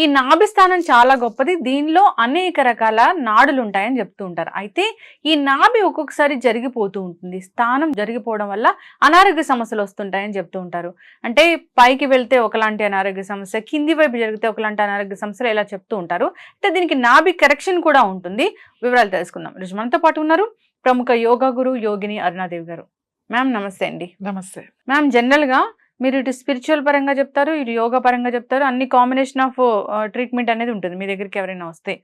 ఈ నాభి స్థానం చాలా గొప్పది. దీనిలో అనేక రకాల నాడులు ఉంటాయని చెప్తూ ఉంటారు. అయితే ఈ నాభి ఒక్కొక్కసారి జరిగిపోతూ ఉంటుంది. స్థానం జరిగిపోవడం వల్ల అనారోగ్య సమస్యలు వస్తుంటాయని చెప్తూ ఉంటారు. అంటే పైకి వెళ్తే ఒకలాంటి అనారోగ్య సమస్య కింది వైపు జరిగితే ఒకలాంటి అనారోగ్య సమస్యలు ఇలా చెప్తూ ఉంటారు. అయితే దీనికి నాభి కరెక్షన్ కూడా ఉంటుంది. వివరాలు తెలుసుకుందాం. ఈరోజు మనతో పాటు ఉన్నారు ప్రముఖ యోగా గురు యోగిని అరుణాదేవి గారు. మ్యామ్ నమస్తే అండి. నమస్తే. మ్యామ్ జనరల్గా మీరు ఇటు స్పిరిచువల్ పరంగా చెప్తారు ఇటు యోగా పరంగా చెప్తారు అన్ని కాంబినేషన్ ఆఫ్ ట్రీట్మెంట్ అనేది ఉంటుంది మీ దగ్గరికి ఎవరైనా వస్తే.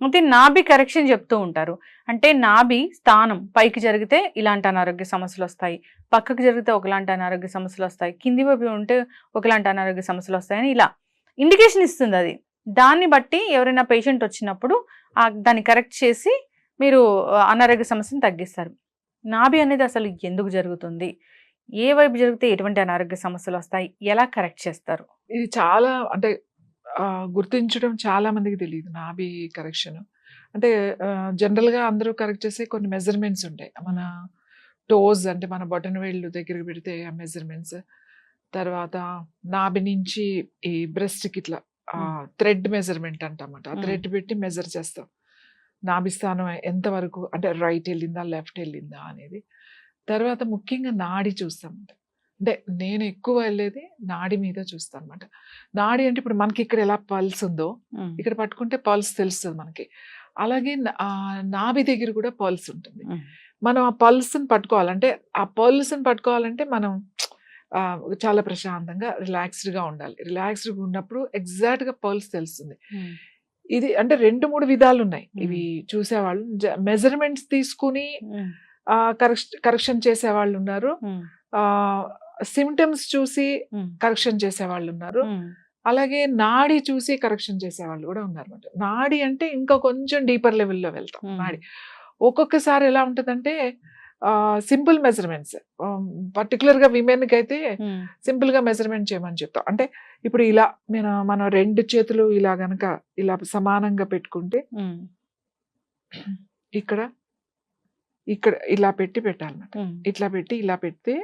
అయితే నాభి కరెక్షన్ చెప్తూ ఉంటారు. అంటే నాభి స్థానం పైకి జరిగితే ఇలాంటి అనారోగ్య సమస్యలు వస్తాయి పక్కకు జరిగితే ఒకలాంటి అనారోగ్య సమస్యలు వస్తాయి కింది వైపు ఉంటే ఒకలాంటి అనారోగ్య సమస్యలు వస్తాయని ఇలా ఇండికేషన్ ఇస్తుంది అది. దాన్ని బట్టి ఎవరైనా పేషెంట్ వచ్చినప్పుడు దాన్ని కరెక్ట్ చేసి మీరు అనారోగ్య సమస్యను తగ్గిస్తారు. నాభి అనేది అసలు ఎందుకు జరుగుతుంది? ఏ వైపు జరిగితే ఎటువంటి అనారోగ్య సమస్యలు వస్తాయి? ఎలా కరెక్ట్ చేస్తారు? ఇది చాలా అంటే గుర్తించడం చాలా మందికి తెలియదు నాభి కరెక్షన్. అంటే జనరల్గా అందరూ కరెక్ట్ చేసే కొన్ని మెజర్మెంట్స్ ఉంటాయి. మన టోస్ అంటే మన బటన్ వేళ్ళు దగ్గరికి పెడితే ఆ మెజర్మెంట్స్. తర్వాత నాభి నుంచి ఈ breast కి ఇట్లా థ్రెడ్ మెజర్మెంట్ అంటామట. ఆ. థ్రెడ్ పెట్టి మెజర్ చేస్తాం. నాభి స్థానం ఎంతవరకు అంటే రైట్ వెళ్ళిందా లెఫ్ట్ వెళ్ళిందా అనేది. తర్వాత ముఖ్యంగా నాడి చూస్తామంట అంటే నేను ఎక్కువ వెళ్ళేది నాడి మీద చూస్తాను అనమాట నాడి అంటే ఇప్పుడు మనకి ఇక్కడ ఎలా పల్స్ ఉందో ఇక్కడ పట్టుకుంటే పల్స్ తెలుస్తుంది మనకి. అలాగే నాభి దగ్గర కూడా పల్స్ ఉంటుంది. మనం ఆ పల్స్ని పట్టుకోవాలంటే ఆ పల్స్ని పట్టుకోవాలంటే మనం చాలా ప్రశాంతంగా రిలాక్స్డ్గా ఉండాలి. రిలాక్స్డ్గా ఉన్నప్పుడు ఎగ్జాక్ట్గా పల్స్ తెలుస్తుంది. ఇది అంటే రెండు మూడు విధాలు ఉన్నాయి ఇవి చూసేవాళ్ళు. మెజర్మెంట్స్ తీసుకుని కరెక్షన్ కరెక్షన్ చేసేవాళ్ళు ఉన్నారు సిమ్టమ్స్ చూసి కరెక్షన్ చేసేవాళ్ళు ఉన్నారు అలాగే నాడి చూసి కరెక్షన్ చేసేవాళ్ళు కూడా ఉన్నారు అనమాట నాడి అంటే ఇంకా కొంచెం డీపర్ లెవెల్లో వెళ్తాం. నాడి. ఒక్కొక్కసారి ఎలా ఉంటుందంటే సింపుల్ మెజర్మెంట్స్. పర్టికులర్గా విమెన్కి అయితే సింపుల్గా మెజర్మెంట్ చేయమని చెప్తాం. అంటే ఇప్పుడు ఇలా నేను మనం రెండు చేతులు ఇలా గనక ఇలా సమానంగా పెట్టుకుంటే ఇక్కడ ఇక్కడ ఇలా పెట్టి పెట్టాలన్నమాట. ఇట్లా పెట్టి ఇలా పెడితే.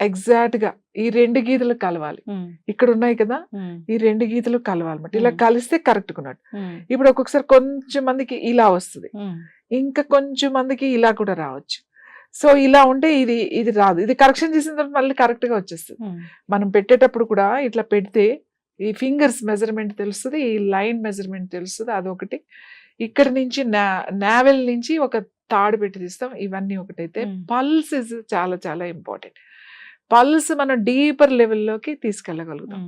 ఎగ్జాక్ట్గా ఈ రెండు గీతలు కలవాలి. ఇక్కడ ఉన్నాయి కదా? ఈ రెండు గీతలు కలవాలన్నమాట. ఇలా. కలిస్తే కరెక్ట్ ఉన్నట్టు ఇప్పుడు ఒక్కొక్కసారి కొంచెం మందికి ఇలా వస్తుంది. ఇంకా కొంచెం మందికి ఇలా కూడా రావచ్చు. సో ఇలా ఉంటే ఇది ఇది రాదు. ఇది కరెక్షన్ చేసిన తర్వాత మళ్ళీ కరెక్ట్గా వచ్చేస్తుంది మనం పెట్టేటప్పుడు కూడా ఇట్లా పెడితే ఈ ఫింగర్స్ మెజర్మెంట్ తెలుస్తుంది ఈ లైన్ మెజర్మెంట్ తెలుస్తుంది అదొకటి. ఇక్కడ నుంచి నా నావెల్ నుంచి ఒక తాడు పెట్టి తీస్తాం. ఇవన్నీ ఒకటైతే. పల్స్ ఇస్ చాలా చాలా ఇంపార్టెంట్. పల్స్ మనం డీపర్ లెవెల్లోకి తీసుకెళ్ళగలుగుతాం.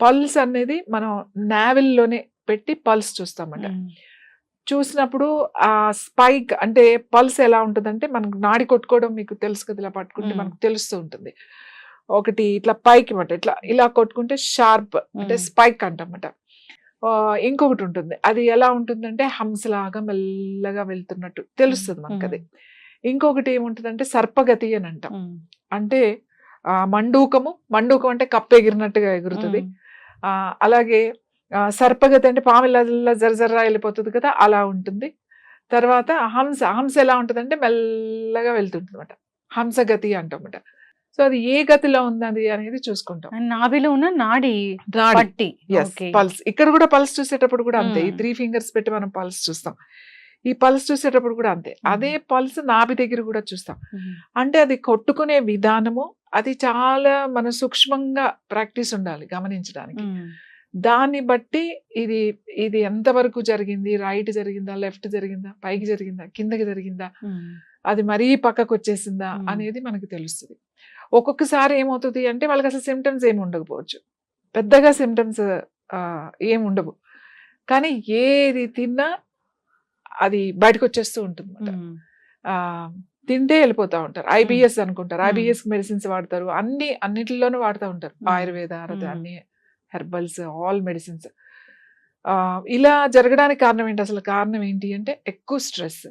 పల్స్ అనేది మనం నావెల్లోనే పెట్టి పల్స్ చూస్తామట. చూసినప్పుడు ఆ స్పైక్ అంటే పల్స్ ఎలా ఉంటుందంటే మనకు నాడి కొట్టుకోవడం మీకు తెలుసు కదా ఇలా పట్టుకుంటే. మనకు తెలుస్తూ ఉంటుంది. ఒకటి ఇట్లా పైకి మాట ఇట్లా ఇలా కొట్టుకుంటే షార్ప్ అంటే. స్పైక్ అంటమాట. ఇంకొకటి ఉంటుంది. అది ఎలా ఉంటుందంటే హంసలాగా మెల్లగా వెళ్తున్నట్టు తెలుస్తుంది మనకు అది ఇంకొకటి ఏముంటుందంటే సర్పగతి అని అంటాం. అంటే మండూకము మండూకం అంటే కప్పు ఎగిరినట్టుగా ఎగురుతుంది. ఆ, అలాగే సర్పగతి అంటే పాము ఇలా జరజర్రా వెళ్ళిపోతుంది కదా అలా ఉంటుంది. తర్వాత హంస హంస ఎలా ఉంటుంది అంటే మెల్లగా వెళ్తుంటుంది అనమాట హంసగతి అంటామట సో అది ఏ గతిలో ఉంది అనేది చూసుకుంటాం. నాభిలో ఉన్న నాడి నాడి. పట్టి. పల్స్. ఇక్కడ కూడా పల్స్ చూసేటప్పుడు కూడా అంతే. ఈ Hmm. త్రీ ఫింగర్స్ పెట్టి మనం పల్స్ చూస్తాం. ఈ పల్స్ చూసేటప్పుడు కూడా అంతే. Hmm. అదే పల్స్ నాభి దగ్గర కూడా చూస్తాం. మ్మ్. అంటే అది కొట్టుకునే విధానము అది చాలా మన సూక్ష్మంగా ప్రాక్టీస్ ఉండాలి గమనించడానికి. దాన్ని బట్టి ఇది ఇది ఎంతవరకు జరిగింది? రైట్ జరిగిందా? లెఫ్ట్ జరిగిందా? పైకి జరిగిందా? కిందకి జరిగిందా. అది మరీ పక్కకు వచ్చేసిందా Hmm. అనేది మనకు తెలుస్తుంది. ఒక్కొక్కసారి ఏమవుతుంది అంటే వాళ్ళకి అసలు సిమ్టమ్స్ ఏమి ఉండకపోవచ్చు. పెద్దగా సిమ్టమ్స్ ఏమి ఉండవు. కానీ ఏది తిన్నా అది బయటకు వచ్చేస్తూ ఉంటుంది తింటే వెళ్ళిపోతా ఉంటారు. ఐబిఎస్ అనుకుంటారు. ఐబిఎస్ మెడిసిన్స్ వాడతారు. అన్ని అన్నిటిలోనూ వాడుతూ ఉంటారు. ఆయుర్వేద. అన్ని హెర్బల్స్ ఆల్ మెడిసిన్స్ ఇలా జరగడానికి కారణం ఏంటి? అసలు కారణం ఏంటి అంటే ఎక్కువ స్ట్రెస్.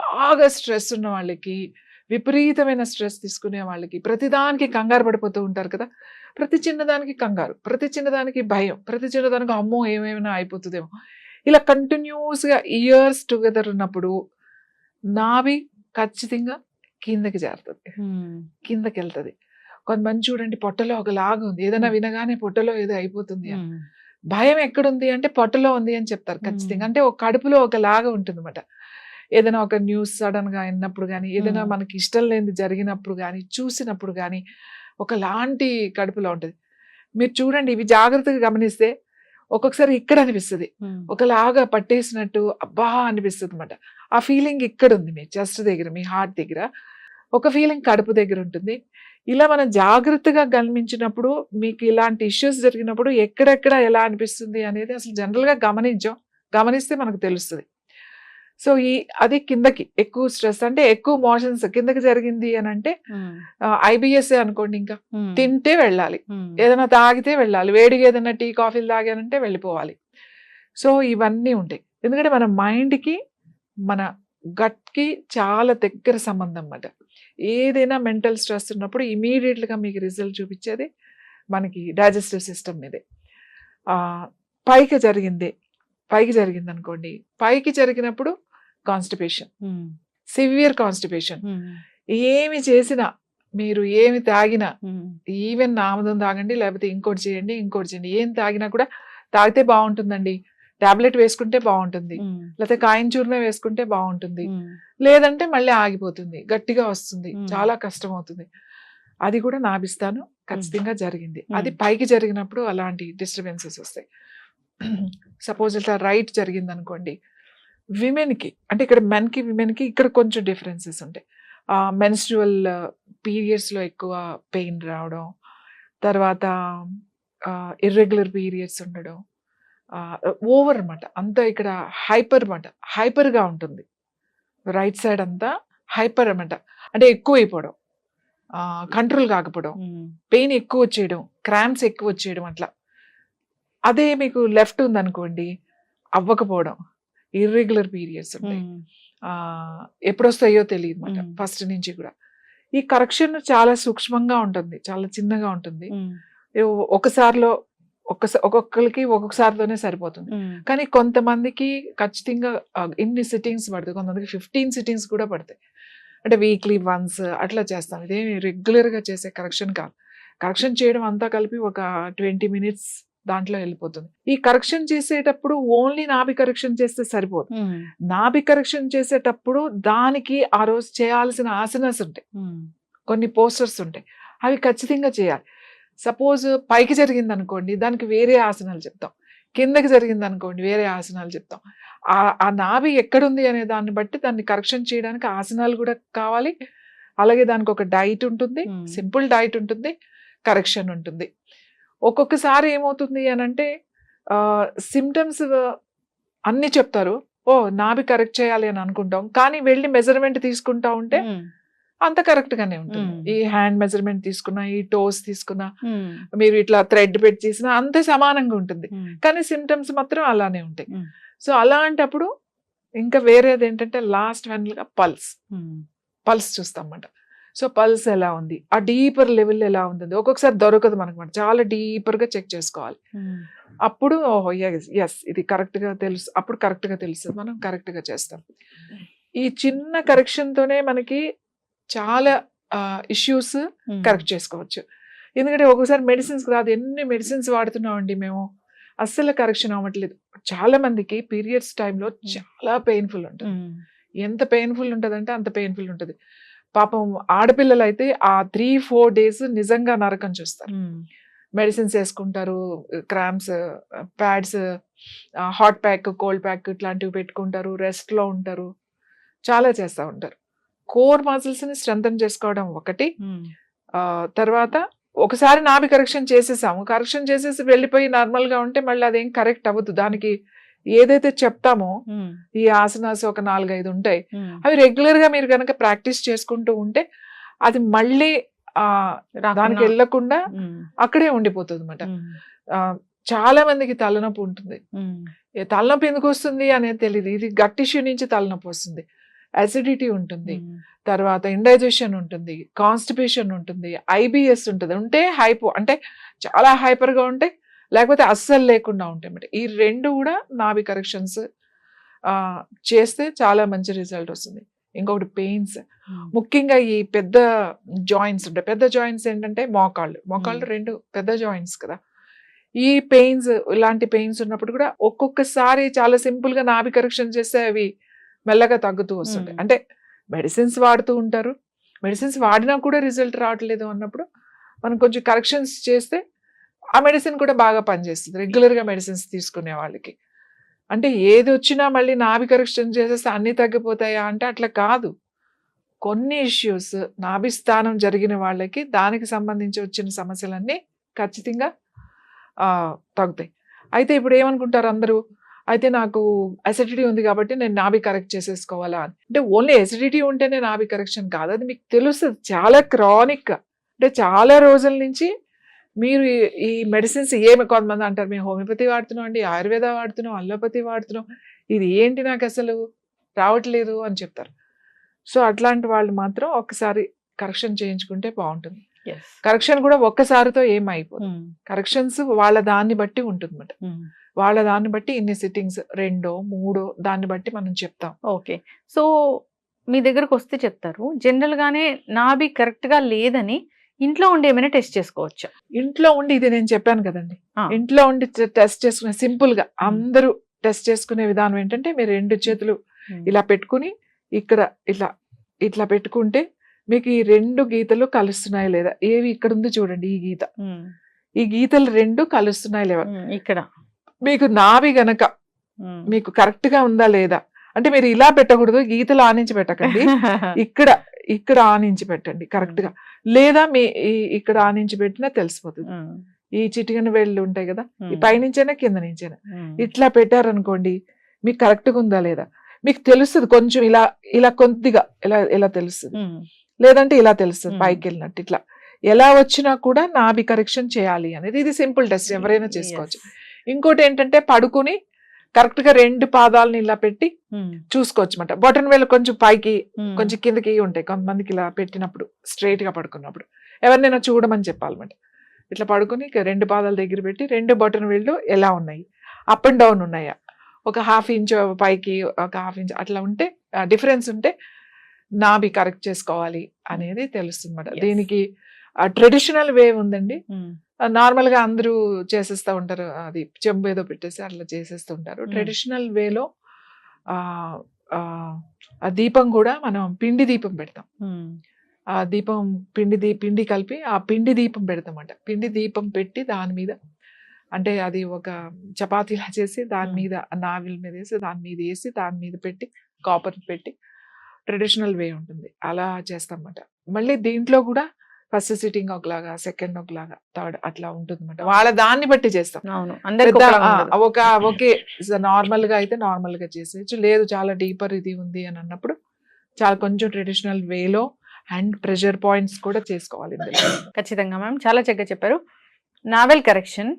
బాగా స్ట్రెస్ ఉన్న వాళ్ళకి విపరీతమైన స్ట్రెస్ తీసుకునే వాళ్ళకి ప్రతిదానికి కంగారు పడిపోతూ ఉంటారు కదా. ప్రతి చిన్నదానికి కంగారు ప్రతి చిన్నదానికి భయం ప్రతి చిన్నదానికి అమ్మో ఏమైనా అయిపోతుందేమో. ఇలా కంటిన్యూస్గా ఇయర్స్ టుగెదర్ ఉన్నప్పుడు నావి ఖచ్చితంగా కిందకి జారుతుంది. కిందకి వెళ్తుంది కొంతమంది చూడండి పొట్టలో ఒకలాగా ఉంది. ఏదైనా వినగానే పొట్టలో ఏదో అయిపోతుంది. భయం ఎక్కడుంది అంటే పొట్టలో ఉంది అని చెప్తారు ఖచ్చితంగా. అంటే ఒక కడుపులో ఒకలాగా ఉంటుంది అనమాట ఏదైనా ఒక న్యూస్ సడన్గా అయినప్పుడు కానీ ఏదైనా. మనకి ఇష్టం లేనిది జరిగినప్పుడు కానీ చూసినప్పుడు కానీ ఒకలాంటి కడుపులో ఉంటుంది. మీరు చూడండి ఇవి జాగ్రత్తగా గమనిస్తే ఒక్కొక్కసారి ఇక్కడ అనిపిస్తుంది. ఒకలాగా పట్టేసినట్టు అబ్బా అనిపిస్తుంది అనమాట ఆ ఫీలింగ్ ఇక్కడ ఉంది మీ చెస్ట్ దగ్గర మీ హార్ట్ దగ్గర. ఒక ఫీలింగ్ కడుపు దగ్గర ఉంటుంది. ఇలా మనం జాగ్రత్తగా గమనించినప్పుడు మీకు ఇలాంటి ఇష్యూస్ జరిగినప్పుడు ఎక్కడెక్కడ ఎలా అనిపిస్తుంది అనేది అసలు జనరల్గా గమనించాం. గమనిస్తే మనకు తెలుస్తుంది. సో ఈ అది కిందకి ఎక్కువ స్ట్రెస్ అంటే ఎక్కువ మోషన్స్ కిందకి జరిగింది అని అంటే ఐబిఎస్ అనుకోండి ఇంకా. తింటే వెళ్ళాలి. ఏదైనా తాగితే వెళ్ళాలి. వేడిగా ఏదైనా టీ కాఫీలు తాగానంటే వెళ్ళిపోవాలి. సో ఇవన్నీ ఉంటాయి. ఎందుకంటే మన మైండ్కి మన గట్కి చాలా దగ్గర సంబంధం అన్నమాట. ఏదైనా మెంటల్ స్ట్రెస్ ఉన్నప్పుడు ఇమీడియట్గా మీకు రిజల్ట్ చూపించేది మనకి డైజెస్టివ్ సిస్టమ్ మీదే. ఆ, పైకి జరిగింది పైకి జరిగింది అనుకోండి పైకి జరిగినప్పుడు కాన్స్టిపేషన్ సివియర్ కాన్స్టిపేషన్ ఏమి చేసినా మీరు ఏమి తాగినా ఈవెన్ ఆముదం తాగండి లేకపోతే ఇంకోటి చేయండి ఇంకోటి చేయండి. ఏం తాగినా కూడా తాగితే బాగుంటుందండి. టాబ్లెట్ వేసుకుంటే బాగుంటుంది. ఉమ్, లేకపోతే కాయిన్ చూర్ణం వేసుకుంటే బాగుంటుంది. ఉమ్, లేదంటే మళ్ళీ ఆగిపోతుంది. గట్టిగా వస్తుంది. చాలా కష్టం అవుతుంది అది కూడా నాభిస్తాను. ఖచ్చితంగా జరిగింది. అది పైకి జరిగినప్పుడు అలాంటి డిస్టర్బెన్సెస్ వస్తాయి. సపోజ్ ఇట్లా రైట్ జరిగింది అనుకోండి విమెన్కి అంటే ఇక్కడ మెన్కి విమెన్కి ఇక్కడ కొంచెం డిఫరెన్సెస్ ఉంటాయి. మెన్స్ట్రువల్ పీరియడ్స్లో ఎక్కువ పెయిన్ రావడం తర్వాత ఇర్రెగ్యులర్ పీరియడ్స్ ఉండడం ఓవర్ అన్నమాట. అంతా ఇక్కడ హైపర్ అన్నమాట. హైపర్గా ఉంటుంది. రైట్ సైడ్ అంతా హైపర్ అన్నమాట. అంటే ఎక్కువ అయిపోవడం కంట్రోల్ కాకపోవడం. పెయిన్ ఎక్కువ వచ్చేయడం క్రాంప్స్ ఎక్కువ వచ్చేయడం అట్లా. అదే మీకు లెఫ్ట్ ఉందనుకోండి అవ్వకపోవడం. ఇర్రెగ్యులర్ పీరియడ్స్ ఉంటాయి. ఉమ్, ఆ, ఎప్పుడు వస్తాయో తెలియదు అనమాట మ్మ్. ఫస్ట్ నుంచి కూడా. ఈ కరెక్షన్ చాలా సూక్ష్మంగా ఉంటుంది చాలా చిన్నగా ఉంటుంది. ఒకసారిలో ఒక్కసా- ఒక్కొక్కరికి ఒక్కొక్కసారితోనే సరిపోతుంది. కానీ కొంతమందికి ఖచ్చితంగా ఇన్ని సిట్టింగ్స్ పడతాయి కొంతమందికి ఫిఫ్టీన్ సిట్టింగ్స్ కూడా పడతాయి. అంటే వీక్లీ వన్స్ అట్లా చేస్తాం. ఇదేమి రెగ్యులర్గా చేసే కరెక్షన్ కాదు. కరెక్షన్ చేయడం అంతా కలిపి ఒక ట్వంటీ మినిట్స్ దాంట్లో వెళ్ళిపోతుంది. ఈ కరెక్షన్ చేసేటప్పుడు ఓన్లీ నాభి కరెక్షన్ చేస్తే సరిపోదు. నాభి కరెక్షన్ చేసేటప్పుడు దానికి ఆ రోజు చేయాల్సిన ఆసనాస్ ఉంటాయి. కొన్ని పోస్టర్స్ ఉంటాయి. అవి ఖచ్చితంగా చేయాలి. సపోజ్ పైకి జరిగింది అనుకోండి దానికి వేరే ఆసనాలు చెప్తాం. కిందకి జరిగింది అనుకోండి వేరే ఆసనాలు చెప్తాం. ఆ ఆ నాభి ఎక్కడుంది అనే దాన్ని బట్టి దాన్ని కరెక్షన్ చేయడానికి ఆసనాలు కూడా కావాలి. అలాగే దానికి ఒక డైట్ ఉంటుంది. సింపుల్ డైట్ ఉంటుంది. కరెక్షన్ ఉంటుంది. ఒక్కొక్కసారి ఏమవుతుంది అని అంటే సిమ్టమ్స్ అన్ని చెప్తారు. ఓ నాభి కరెక్ట్ చేయాలి అని అనుకుంటాం. కానీ వెళ్ళి మెజర్మెంట్ తీసుకుంటా ఉంటే అంత కరెక్ట్ గానే ఉంటుంది. ఈ హ్యాండ్ మెజర్మెంట్ తీసుకున్నా ఈ టోస్ తీసుకున్నా మీరు ఇట్లా థ్రెడ్ పెట్టి చేసినా అంతే సమానంగా ఉంటుంది. కానీ సిమ్టమ్స్ మాత్రం అలానే ఉంటాయి. సో అలాంటప్పుడు ఇంకా వేరేది ఏంటంటే లాస్ట్గా పల్స్ పల్స్ చూస్తాం అన్నమాట. సో పల్స్ ఎలా ఉంది? ఆ డీపర్ లెవెల్ ఎలా ఉంటుంది? ఒక్కొక్కసారి దొరకదు మనకు. చాలా డీపర్గా చెక్ చేసుకోవాలి. అప్పుడు ఓహో ఎస్ ఇది కరెక్ట్గా తెలుసు. అప్పుడు కరెక్ట్గా తెలుస్తుంది. మనం కరెక్ట్గా చేస్తాం. ఈ చిన్న కరెక్షన్ తోనే మనకి చాలా ఇష్యూస్ కరెక్ట్ చేసుకోవచ్చు. ఎందుకంటే ఒక్కోసారి మెడిసిన్స్ రాదు. ఎన్ని మెడిసిన్స్ వాడుతున్నామండి మేము? అస్సలు కరెక్షన్ అవ్వట్లేదు. చాలా మందికి పీరియడ్స్ టైంలో చాలా పెయిన్ఫుల్ ఉంటుంది. ఎంత పెయిన్ఫుల్ ఉంటుందంటే అంత పెయిన్ఫుల్ ఉంటుంది. పాపం ఆడపిల్లలు అయితే ఆ త్రీ ఫోర్ డేస్ నిజంగా నరకం చూస్తారు. మెడిసిన్స్ వేసుకుంటారు cramps pads hot pack cold pack ఇట్లాంటివి పెట్టుకుంటారు రెస్ట్లో ఉంటారు. చాలా చేస్తూ ఉంటారు. కోర్ మజిల్స్ని స్ట్రెంథన్ చేసుకోవడం ఒకటి. తర్వాత ఒకసారి నాభి కరెక్షన్ చేసేసాము. కరెక్షన్ చేసేసి వెళ్ళిపోయి normal గా ఉంటే మళ్ళీ అదేం కరెక్ట్ అవ్వదు. దానికి ఏదైతే చెప్తామో ఈ ఆసనాస్ ఒక నాలుగైదు ఉంటాయి. అవి regular గా మీరు కనుక ప్రాక్టీస్ చేసుకుంటూ ఉంటే అది మళ్ళీ ఆ దానికి వెళ్ళకుండా అక్కడే ఉండిపోతుంది అనమాట చాలా మందికి తలనొప్పి ఉంటుంది. తలనొప్పి ఎందుకు వస్తుంది అనేది తెలియదు ఇది గట్ ఇష్యూ నుంచి తలనొప్పి వస్తుంది. అసిడిటీ ఉంటుంది. తర్వాత ఇండైజెషన్ ఉంటుంది. కాన్స్టిపేషన్ ఉంటుంది. ఐబిఎస్ ఉంటుంది. ఉంటే హైపో అంటే చాలా హైపర్గా ఉంటాయి. లేకపోతే అస్సలు లేకుండా ఉంటాయి అన్నమాట ఈ రెండు కూడా నాభి కరెక్షన్స్ చేస్తే చాలా మంచి రిజల్ట్ వస్తుంది. ఇంకొకటి పెయిన్స్ ముఖ్యంగా ఈ పెద్ద జాయింట్స్ ఉంటాయి. పెద్ద జాయింట్స్ ఏంటంటే మోకాళ్ళు మోకాళ్ళు. రెండు పెద్ద జాయింట్స్ కదా. ఈ పెయిన్స్ ఇలాంటి పెయిన్స్ ఉన్నప్పుడు కూడా ఒక్కొక్కసారి చాలా సింపుల్గా నాభి కరెక్షన్ చేస్తే అవి మెల్లగా తగ్గుతూ వస్తుంటాయి. అంటే మెడిసిన్స్ వాడుతూ ఉంటారు. మెడిసిన్స్ వాడినా కూడా రిజల్ట్ రావట్లేదు అన్నప్పుడు మనం కొంచెం కరెక్షన్స్ చేస్తే ఆ మెడిసిన్ కూడా బాగా పనిచేస్తుంది. రెగ్యులర్గా మెడిసిన్స్ తీసుకునే వాళ్ళకి. అంటే ఏది వచ్చినా మళ్ళీ నాభి కరెక్షన్ చేసేస్తే అన్నీ తగ్గిపోతాయా అంటే అట్లా కాదు. కొన్ని ఇష్యూస్ నాభిస్థానం జరిగిన వాళ్ళకి దానికి సంబంధించి వచ్చిన సమస్యలన్నీ ఖచ్చితంగా తగ్గుతాయి. అయితే ఇప్పుడు ఏమనుకుంటారు అందరూ? అయితే నాకు అసిడిటీ ఉంది కాబట్టి నేను నాభి కరెక్ట్ చేసేసుకోవాలా అని. అంటే ఓన్లీ అసిడిటీ ఉంటేనే నాభి కరెక్షన్ కాదు. అది మీకు తెలుస్తుంది చాలా క్రానిక్ అంటే చాలా రోజుల నుంచి మీరు ఈ- మెడిసిన్స్ ఏమి కొంతమంది అంటారు మేము హోమియోపతి వాడుతున్నాం అండి ఆయుర్వేద వాడుతున్నాం అల్లోపతి వాడుతున్నాం ఇది ఏంటి నాకు అసలు? రావట్లేదు అని చెప్తారు. సో అట్లాంటి వాళ్ళు మాత్రం ఒక్కసారి కరెక్షన్ చేయించుకుంటే బాగుంటుంది. కరెక్షన్ కూడా ఒక్కసారితో ఏం అయిపోదు. ఉమ్, కరెక్షన్స్ వాళ్ళ దాన్ని బట్టి ఉంటుంది ఉమ్. వాళ్ళ దాన్ని బట్టి ఇన్ని సిట్టింగ్స్ రెండో మూడో దాన్ని బట్టి మనం చెప్తాం. ఓకే సో మీ దగ్గరకు వస్తే చెప్తారు. జనరల్ గానే నాభి కరెక్ట్గా లేదని ఇంట్లో ఉండి ఏమైనా టెస్ట్ చేసుకోవచ్చా? ఇంట్లో ఉండి ఇది నేను చెప్పాను కదండి. ఇంట్లో ఉండి టెస్ట్ చేసుకునే సింపుల్గా అందరూ టెస్ట్ చేసుకునే విధానం ఏంటంటే మీరు రెండు చేతులు ఇలా పెట్టుకుని ఇక్కడ ఇట్లా ఇట్లా పెట్టుకుంటే మీకు ఈ రెండు గీతలు కలుస్తున్నాయి లేదా? ఏవి ఇక్కడ ఉంది చూడండి ఈ గీత. ఈ గీతలు రెండు కలుస్తున్నాయి లేవా? ఇక్కడ. మీకు నాభి గనక. మీకు కరెక్ట్గా ఉందా లేదా? అంటే మీరు ఇలా పెట్టకూడదు గీతలు ఆనించి పెట్టకండి. ఇక్కడ ఇక్కడ ఆనించి పెట్టండి కరెక్ట్గా లేదా మీ ఇక్కడ ఆనించి పెట్టినా తెలిసిపోతుంది. ఈ చిటికన వేళ్ళు ఉంటాయి కదా ఈ పైనుంచైనా కింద నుంచైనా. ఇట్లా పెట్టారనుకోండి మీకు కరెక్ట్గా ఉందా లేదా? మీకు తెలుస్తుంది కొంచెం ఇలా ఇలా కొద్దిగా ఇలా ఇలా తెలుస్తుంది? లేదంటే ఇలా తెలుస్తుంది. పైకి వెళ్ళినట్టు ఇట్లా. ఎలా వచ్చినా కూడా నాభి కరెక్షన్ చేయాలి అనేది. ఇది సింపుల్ టెస్ట్ ఎవరైనా చేసుకోవచ్చు. ఇంకోటి ఏంటంటే పడుకుని కరెక్ట్గా రెండు పాదాలని ఇలా పెట్టి ఉమ్, చూసుకోవచ్చు అనమాట బొటన్ వేలు కొంచెం పైకి ఉమ్. కొంచెం కిందకి ఉంటాయి. కొంతమందికి ఇలా పెట్టినప్పుడు స్ట్రైట్గా పడుకున్నప్పుడు. ఎవరినైనా చూడమని చెప్పాలన్నమాట. ఇట్లా పడుకుని రెండు పాదాల దగ్గర పెట్టి రెండు బటన్ వేళ్ళు ఎలా ఉన్నాయి? అప్ అండ్ డౌన్ ఉన్నాయా? ఒక హాఫ్ ఇంచ్ పైకి ఒక హాఫ్ ఇంచ్ అట్లా ఉంటే డిఫరెన్స్ ఉంటే నాభి కరెక్ట్ చేసుకోవాలి అనేది తెలుస్తుంది అనమాట. దీనికి ట్రెడిషనల్ వే ఉందండి. ఉమ్, నార్మల్గా అందరూ చేసేస్తూ ఉంటారు. అది చెంబు ఏదో పెట్టేసి అట్లా చేసేస్తూ ఉంటారు. ట్రెడిషనల్ వేలో ఆ దీపం కూడా మనం పిండి దీపం పెడతాం. ఆ దీపం పిండి దీ పిండి కలిపి ఆ పిండి దీపం పెడతామంట. పిండి దీపం పెట్టి దాని మీద అంటే అది ఒక చపాతీలా చేసి దాని. మీద నావిల్ మీద వేసి దాని మీద వేసి దాని మీద పెట్టి కాపర్ పెట్టి ట్రెడిషనల్ వే ఉంటుంది. అలా చేస్తామన్నమాట మళ్ళీ దీంట్లో కూడా ఫస్ట్ సిట్టింగ్ ఒకలాగా సెకండ్ ఒకలాగా థర్డ్ అట్లా ఉంటుంది వాళ్ళ దాన్ని బట్టి చేస్తాం. అవును. ఒక ఒకే నార్మల్గా అయితే నార్మల్గా చేసేయచ్చు. లేదు చాలా డీపర్ ఇది ఉంది అని అన్నప్పుడు చాలా కొంచెం ట్రెడిషనల్ వేలో అండ్ ప్రెషర్ పాయింట్స్ కూడా చేసుకోవాలి. ఖచ్చితంగా మ్యామ్. చాలా చక్కగా చెప్పారు. నావెల్ కరెక్షన్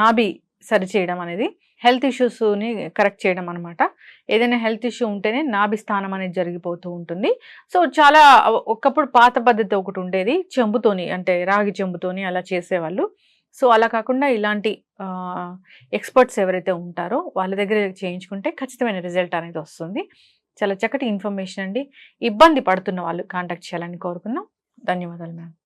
నాభి సరి చేయడం అనేది హెల్త్ ఇష్యూస్ని కరెక్ట్ చేయడం అనమాట ఏదైనా హెల్త్ ఇష్యూ ఉంటేనే నాభి స్థానం అనేది జరిగిపోతూ ఉంటుంది. సో చాలా ఒకప్పుడు పాత పద్ధతి ఒకటి ఉండేది. చెంబుతోని అంటే రాగి చెంబుతోని అలా చేసేవాళ్ళు. సో అలా కాకుండా ఇలాంటి ఎక్స్పర్ట్స్ ఎవరైతే ఉంటారో వాళ్ళ దగ్గర చేయించుకుంటే ఖచ్చితమైన రిజల్ట్ అనేది వస్తుంది. చాలా చక్కటి ఇన్ఫర్మేషన్ అండి. ఇబ్బంది పడుతున్న వాళ్ళు కాంటాక్ట్ చేయాలని కోరుకున్నాం. ధన్యవాదాలు మ్యామ్.